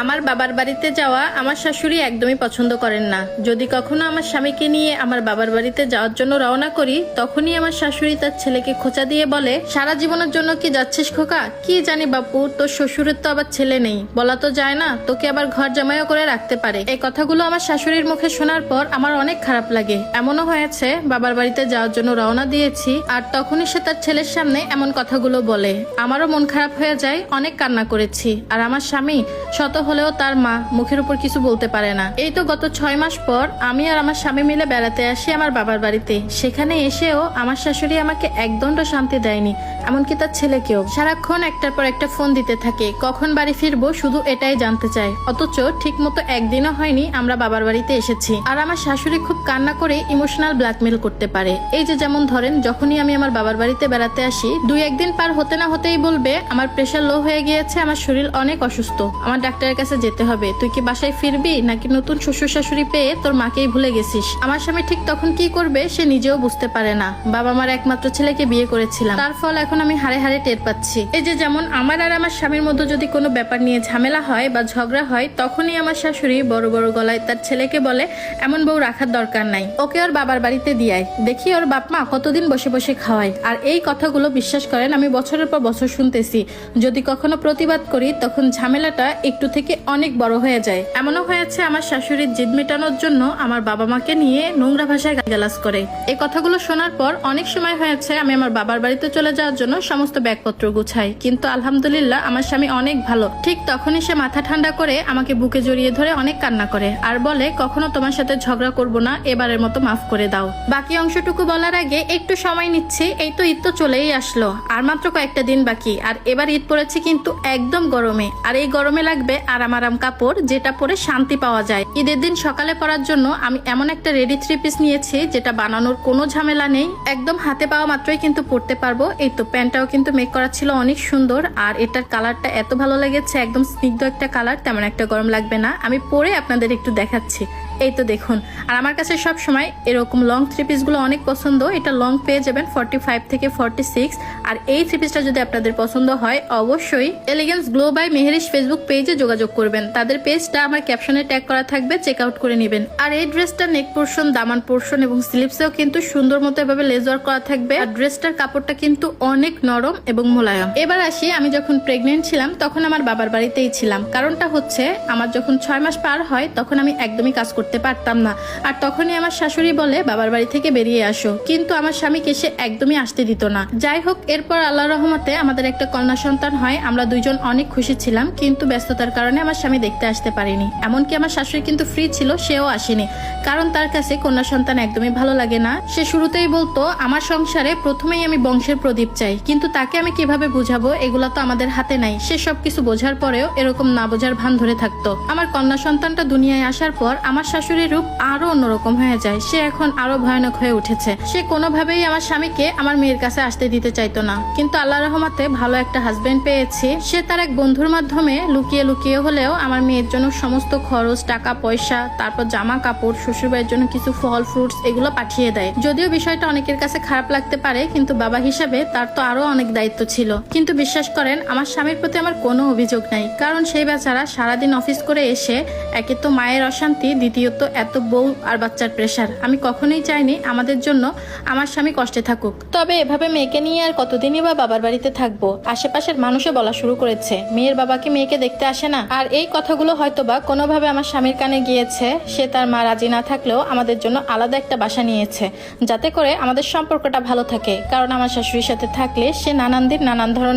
আমার বাবার বাড়িতে যাওয়া আমার শাশুড়ি একদমই পছন্দ করেন না। যদি কখনো আমার স্বামীকে নিয়ে আমার বাবার বাড়িতে যাওয়ার জন্য রওনা করি, তখনই আমার শাশুড়ি তার ছেলেকে খোঁচা দিয়ে বলে, সারা জীবনের জন্য কি যাচ্ছিস খোকা? কি জানি বাপু, তোর শ্বশুরের তো আবার ছেলে নেই। বলা তো যায় না, তোকে আবার ঘর জামাইও করে রাখতে পারে। এই কথাগুলো আমার শাশুড়ির মুখে শোনার পর আমার অনেক খারাপ লাগে। এমনও হয়েছে, বাবার বাড়িতে যাওয়ার জন্য রওনা দিয়েছি, আর তখনই সে তার ছেলের সামনে এমন কথাগুলো বলে। আমারও মন খারাপ হয়ে যায়, অনেক কান্না করেছি। আর আমার স্বামী শত হলেও তার মা মুখের উপর কিছু বলতে পারে না। এই তো গত ছয় মাস পর আমি আর আমার স্বামী মিলে বেড়াতে আসি আমার বাবার বাড়িতে। সেখানে এসেও আমার শাশুড়ি আমাকে একদণ্ড শান্তি দেয়নি, এমনকি তার ছেলেকেও। সারাক্ষণ একটার পর একটা ফোন দিতে থাকে, কখন বাড়ি ফিরবো শুধু এটাই জানতে চায়। অথচ ঠিক মতো একদিনও হয়নি আমরা বাবার বাড়িতে এসেছি। আর আমার শাশুড়ি খুব কান্না করে ইমোশনাল ব্ল্যাকমেল করতে পারে। এই যে যেমন ধরেন, যখনই আমি আমার বাবার বাড়িতে বেড়াতে আসি, দুই একদিন পার হতে না হতেই বলবে, আমার প্রেশার লো হয়ে গিয়েছে, আমার শরীর অনেক অসুস্থ। আমার ডাক্তারের কাছে যেতে হবে। তুই কি বাসায় ফিরবি নাকি নতুন শ্বশুর শাশুড়ি পেয়ে তোর মাকেই ভুলে গেছিস? আমার স্বামী ঠিক তখন কি করবে সে নিজেও বুঝতে পারে না। বাবা মার একমাত্র ছেলেকে বিয়ে করেছিলাম। তার ফল এখন আমি হারে হারে টের পাচ্ছি। এই যে যেমন আমার আর আমার স্বামীর মধ্যে যদি কোনো ব্যাপার নিয়ে ঝামেলা হয় বা ঝগড়া হয়, তখনই আমার শাশুড়ি বড় বড় গলায় তার ছেলেকে বলে, এমন বউ রাখার দরকার নাই। ওকে ওর বাবার বাড়িতে দিয়ায় দেখি ওর বাপ মা কতদিন বসে বসে খাওয়ায়। আর এই কথাগুলো বিশ্বাস করেন, আমি বছরের পর বছর শুনতেছি। যদি কখনো প্রতিবাদ করি, তখন ঝামেলাটা একটু থেকে অনেক বড় হয়ে যায়। এমনও হয়েছে আমার শাশুড়ির জিদ মেটানোর জন্য আমার বাবা মাকে নিয়ে নোংরা ভাষায় গালাজ করে। এই কথাগুলো শোনার পর অনেক সময় হয়েছে আমি আমার বাবার বাড়িতে চলে যাওয়ার জন্য সমস্ত ব্যাগপত্র গুছাই। কিন্তু আলহামদুলিল্লাহ আমার স্বামী অনেক ভালো। ঠিক তখনই সে মাথা ঠান্ডা করে আমাকে বুকে জড়িয়ে ধরে অনেক কান্না করে আর বলে, কখনো তোমার সাথে ঝগড়া করব না, এবারের মতো মাফ করে দাও। বাকি অংশটুকু বলার আগে একটু সময় নিচ্ছি, এই তো ঈদ তো চলেই আসলো। আর মাত্র কয়েকটা দিন বাকি, আর এবার ঈদ পড়েছে কিন্তু একদম গরমে। আর এই গরমে লাগবে আরাম আরাম কাপড় যেটা পরে শান্তি পাওয়া যায়। ঈদের দিন সকালে পরার জন্য আমি এমন একটা রেডি থ্রি পিস নিয়েছি, যেটা বানানোর কোনো ঝামেলা নেই। একদম হাতে পাওয়া মাত্রই কিন্তু পরতে পারব। এই তো প্যান্টটাও কিন্তু মেক করা ছিল অনেক সুন্দর, আর এটার কালারটা এত ভালো লেগেছে, একদম স্নিগ্ধ একটা কালার, তেমন একটা গরম লাগবে না। আমি পরে আপনাদের একটু দেখাচ্ছি। এই তো দেখুন। আর আমার কাছে সব সময় এরকম লং থ্রি পিসগুলো অনেক পছন্দ। এটা লং পেয়ে যাবেন ফর্টি ফাইভ থেকে ফর্টি সিক্স আর এই থ্রি পিসটা যদি আপনাদের পছন্দ হয়, অবশ্যই elegance glow by Mehrish Facebook পেজে যোগাযোগ করবেন। তাদের পেজটা আমার ক্যাপশনে ট্যাগ করা থাকবে চেক আউট করে নেবেন। আর এই ড্রেসটা নেক পোর্শন দামান পোর্শন এবং স্লিপসেও কিন্তু সুন্দর মতো এভাবে লেজ ওয়ার্ক করা থাকবে। আর ড্রেসটার কাপড়টা কিন্তু অনেক নরম এবং মোলায়ম। এবার আসি, আমি যখন প্রেগনেন্ট ছিলাম, তখন আমার বাবার বাড়িতেই ছিলাম। কারণটা হচ্ছে, আমার যখন ছয় মাস পার হয়, তখন আমি একদমই কাজ করতে পারতাম না। আর তখনই আমার শাশুড়ি বলে, বাবার বাড়ি থেকে বেরিয়ে আসো। কিন্তু আমার স্বামীকে সে একদমই আসতে দিত না। যাই হোক, এরপর আল্লাহ রহমতে আমাদের একটা কন্যা সন্তান হয়। আমরা দুইজন অনেক খুশি ছিলাম, কিন্তু ব্যস্ততার কারণে আমার স্বামী দেখতে আসতে পারেনি। এমনকি আমার শাশুড়ি কিন্তু ফ্রি ছিল, সেও আসেনি। কারণ তার কাছে কন্যা সন্তান একদমই ভালো লাগে না। সে শুরুতেই বলতো, আমার সংসারে প্রথমেই আমি বংশের প্রদীপ চাই। কিন্তু তাকে আমি কীভাবে বুঝাবো? এগুলো তো আমাদের হাতে নাই। সে সবকিছু বোঝার পরেও এরকম না বোঝার ভান ধরে থাকতো। আমার কন্যা সন্তানটা দুনিয়ায় আসার পর আমার শাশুড়ির রূপ আরও অন্যরকম হয়ে যায়। সে এখন আরও ভয়ানক হয়ে উঠেছে। সে কোনোভাবেই আমার স্বামীকে আমার মেয়ের কাছে আসতে দিতে চাইতো না। কিন্তু আল্লাহ রহমাতে ভালো একটা হাজবেন্ড পেয়েছি। সে তার এক বন্ধুর মাধ্যমে লুকিয়ে লুকিয়ে হলেও আমার মেয়ের জন্য সমস্ত খরচ, টাকা, পয়সা, তারপর জামা কাপড়, শ্বশুরবাড়ির জন্য কিছু ফল ফ্রুটস এগুলো পাঠিয়ে দেয়। যদিও বিষয়টা অনেকের কাছে খারাপ লাগতে পারে, কিন্তু বাবা হিসাবে তার তো আরও অনেক দায়িত্ব ছিল। কিন্তু বিশ্বাস করেন, আমার স্বামীর প্রতি আমার কোনো অভিযোগ নাই। কারণ সেই বেচারা সারাদিন অফিস করে এসে, একে তো মায়ের অশান্তি দ্বিতীয়ত এত বউ আর বাচ্চার প্রেশার আমি কখনোই চাইনি আমাদের জন্য আমার স্বামী কষ্টে থাকুক। তবে এভাবে মেয়েকে নিয়ে আর কতদিনই বা বাবার বাড়িতে থাকব? আশেপাশের মানুষও বলা শুরু করেছে। মেয়ের বাবাকে মেয়েকে দেখতে আসে না। আর এই কথাগুলো হয়তোবা কোনোভাবে আমার স্বামীর কানে গিয়েছে। সে তার মা রাজি না থাকলেও আমাদের জন্য আলাদা একটা বাসা নিয়েছে। যাতে করে আমাদের সম্পর্কটা ভালো থাকে। কারণ আমার শাশুড়ির সাথে থাকলে সে নানান দিন নানান ধরনের